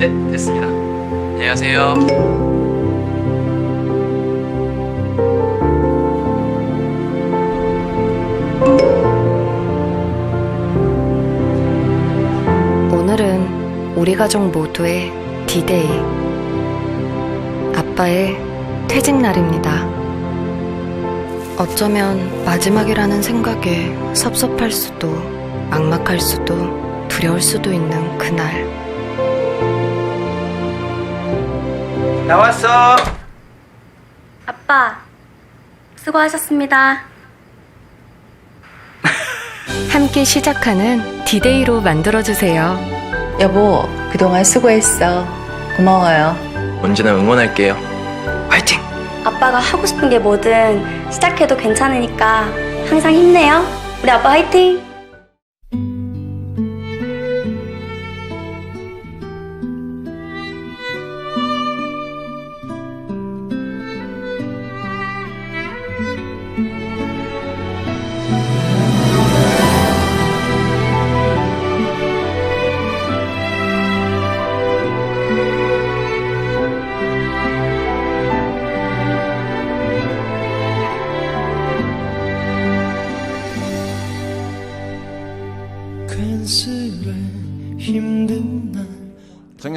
네, 됐습니다. 안녕하세요. 오늘은 우리 가족 모두의 디데이. 아빠의 퇴직 날입니다. 어쩌면 마지막이라는 생각에 섭섭할 수도, 막막할 수도, 두려울 수도 있는 그날. 나왔어. 아빠, 수고하셨습니다. 함께 시작하는 디데이로 만들어주세요. 여보, 그동안 수고했어. 고마워요. 언제나 응원할게요. 화이팅! 아빠가 하고 싶은 게 뭐든 시작해도 괜찮으니까 항상 힘내요. 우리 아빠 화이팅!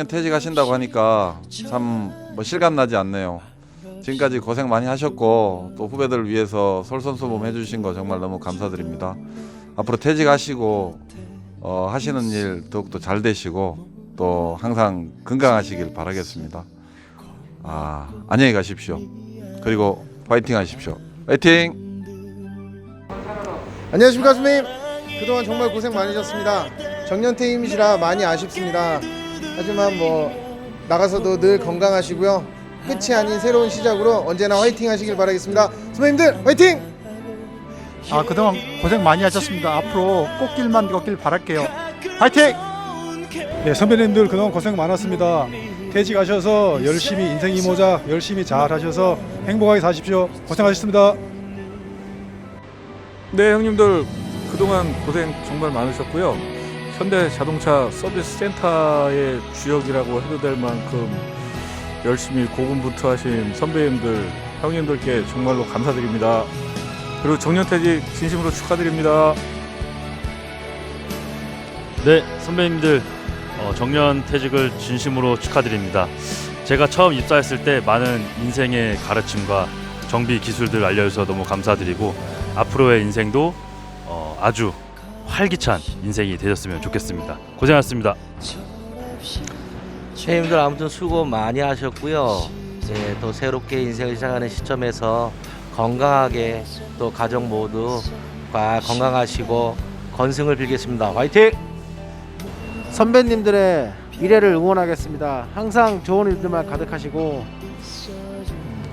정년 퇴직하신다고 하니까 참 뭐 실감 나지 않네요. 지금까지 고생 많이 하셨고 또 후배들을 위해서 솔선수범 해주신 거 정말 너무 감사드립니다. 앞으로 퇴직하시고 어, 하시는 일 더욱더 잘 되시고 또 항상 건강하시길 바라겠습니다. 아 안녕히 가십시오. 그리고 파이팅 하십시오. 파이팅! 안녕하십니까 선배님 그동안 정말 고생 많으셨습니다 정년퇴임이시라 많이 아쉽습니다 하지만 뭐 나가서도 늘 건강하시고요 끝이 아닌 새로운 시작으로 언제나 화이팅 하시길 바라겠습니다 선배님들 화이팅! 아 그동안 고생 많이 하셨습니다. 앞으로 꽃길만 걷길 바랄게요. 파이팅! 네 선배님들 그동안 고생 많았습니다. 퇴직하셔서 열심히 인생 이모작 열심히 잘 하셔서 행복하게 사십시오. 고생하셨습니다. 네 형님들 그동안 고생 정말 많으셨고요 현대 자동차 서비스 센터의 주역이라고 해도 될 만큼 열심히 고군분투하신 선배님들 형님들께 정말로 감사드립니다 그리고 정년퇴직 진심으로 축하드립니다 네, 선배님들 어, 정년 퇴직을 진심으로 축하드립니다. 제가 처음 입사했을 때 많은 인생의 가르침과 정비 기술들 알려줘서 너무 감사드리고 앞으로의 인생도 어, 아주 활기찬 인생이 되셨으면 좋겠습니다. 고생하셨습니다. 선생님들 아무튼 수고 많이 하셨고요. 네, 또 새롭게 인생을 시작하는 시점에서 건강하게 또 가족 모두가 건강하시고 건승을 빌겠습니다. 화이팅! 선배님들의 미래를 응원하겠습니다 항상 좋은 일들만 가득하시고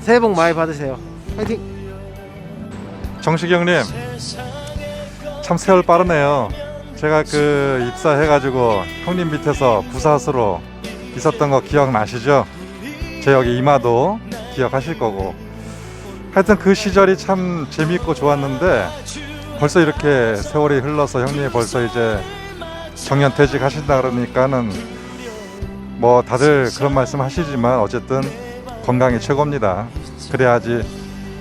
새해 복 많이 받으세요 화이팅! 정식이 형님 참 세월 빠르네요. 제가 그 입사해가지고 형님 밑에서 부사수로 있었던 거 기억나시죠? 제 여기 이마도 기억하실 거고 하여튼 그 시절이 참 재미있고 좋았는데 벌써 이렇게 세월이 흘러서 형님이 벌써 이제 정년 퇴직하신다 그러니까는 뭐 다들 그런 말씀 하시지만 어쨌든 건강이 최고입니다. 그래야지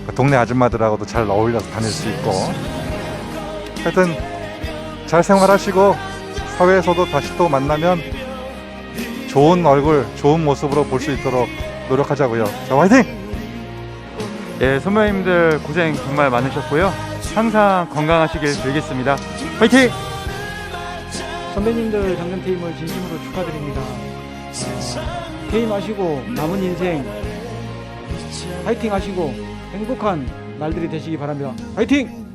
그 동네 아줌마들하고도 잘 어울려서 다닐 수 있고 하여튼 잘 생활하시고 사회에서도 다시 또 만나면 좋은 얼굴, 좋은 모습으로 볼 수 있도록 노력하자고요. 자, 화이팅! 네 선배님들 고생 정말 많으셨고요 항상 건강하시길 빌겠습니다 화이팅! 선배님들 퇴임을 진심으로 축하드립니다. 어, 퇴임하시고 남은 인생 파이팅 하시고 행복한 날들이 되시기 바랍니다. 파이팅!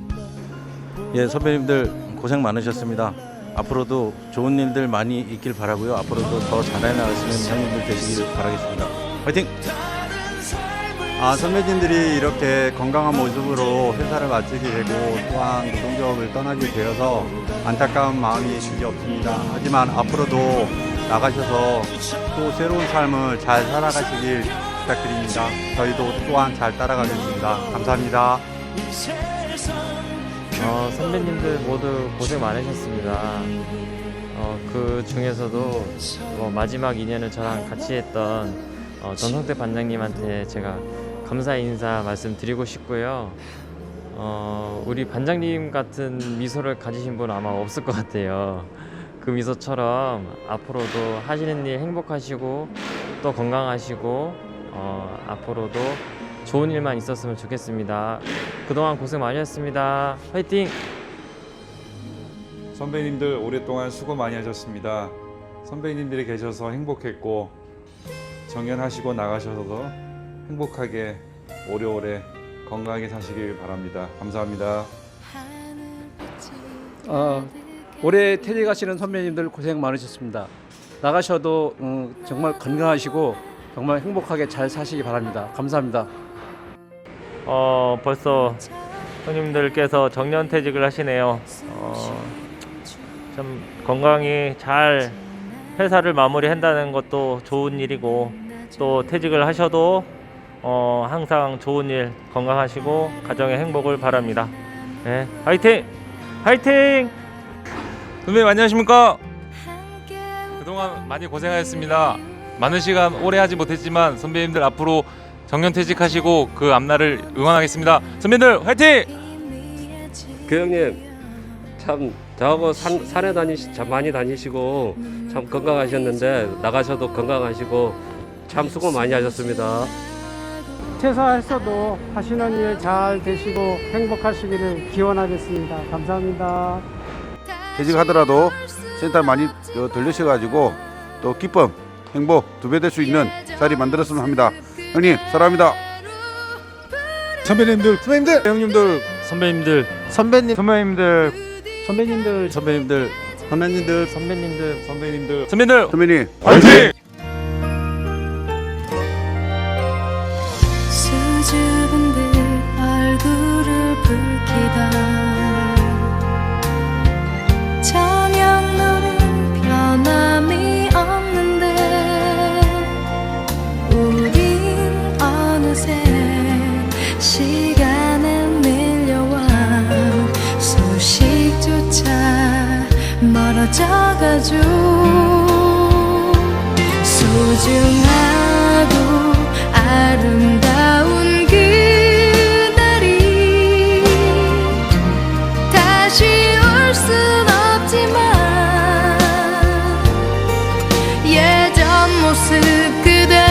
예, 선배님들 고생 많으셨습니다. 앞으로도 좋은 일들 많이 있길 바라고요. 앞으로도 더 잘해 나가시는 형님들 되시길 바라겠습니다. 화이팅! 아, 선배님들이 이렇게 건강한 모습으로 회사를 마치게 되고 또한 노동조합을 떠나게 되어서 안타까운 마음이 주지 없습니다. 하지만 앞으로도 나가셔서 또 새로운 삶을 잘 살아가시길 부탁드립니다. 저희도 또한 잘 따라가겠습니다. 감사합니다. 어, 선배님들 모두 고생 많으셨습니다. 어, 그 중에서도 뭐 마지막 2년을 저랑 같이 했던 어, 전성태 반장님한테 제가 감사 인사 말씀드리고 싶고요. 어, 우리 반장님 같은 미소를 가지신 분 아마 없을 것 같아요. 그 미소처럼 앞으로도 하시는 일 행복하시고 또 건강하시고 어, 앞으로도 좋은 일만 있었으면 좋겠습니다. 그동안 고생 많이 했습니다. 화이팅! 선배님들 오랫동안 수고 많이 하셨습니다. 선배님들이 계셔서 행복했고 정년하시고 나가셔서도 행복하게 오래오래 건강하게 사시길 바랍니다. 감사합니다. 어, 올해 퇴직하시는 선배님들 고생 많으셨습니다. 나가셔도 음, 정말 건강하시고 정말 행복하게 잘 사시기 바랍니다. 감사합니다. 어, 벌써 형님들께서 정년퇴직을 하시네요. 어, 참 건강히 잘 회사를 마무리한다는 것도 좋은 일이고 또 퇴직을 하셔도 어, 항상 좋은 일 건강하시고 가정의 행복을 바랍니다. 네, 화이팅! 화이팅! 선배님 안녕하십니까? 그동안 많이 고생하셨습니다. 많은 시간 오래 하지 못했지만 선배님들 앞으로 정년퇴직하시고 그 앞날을 응원하겠습니다. 선배님들 화이팅! 그 형님 참 저하고 산, 산에 다니시 참 많이 다니시고 참 건강하셨는데 나가셔도 건강하시고 참 수고 많이 하셨습니다. 퇴사했어도 하시는 일 잘 되시고 행복하시기를 기원하겠습니다. 감사합니다. 퇴직하더라도 센터 많이 어, 들르셔가지고 또 기쁨, 행복 두 배 될 수 있는 자리 만들었으면 합니다. 형님 사랑합니다. 선배님들, 선배님들, 형님들, 선배님들 선배님, 선배님들, 선배님들, 선배님들, 선배님들, 선배님들. 선배님들, 선배님들 선배님. 화이팅! 안아가줘 소중하고 아름다운 그날이 다시 올 순 없지만 예전 모습 그대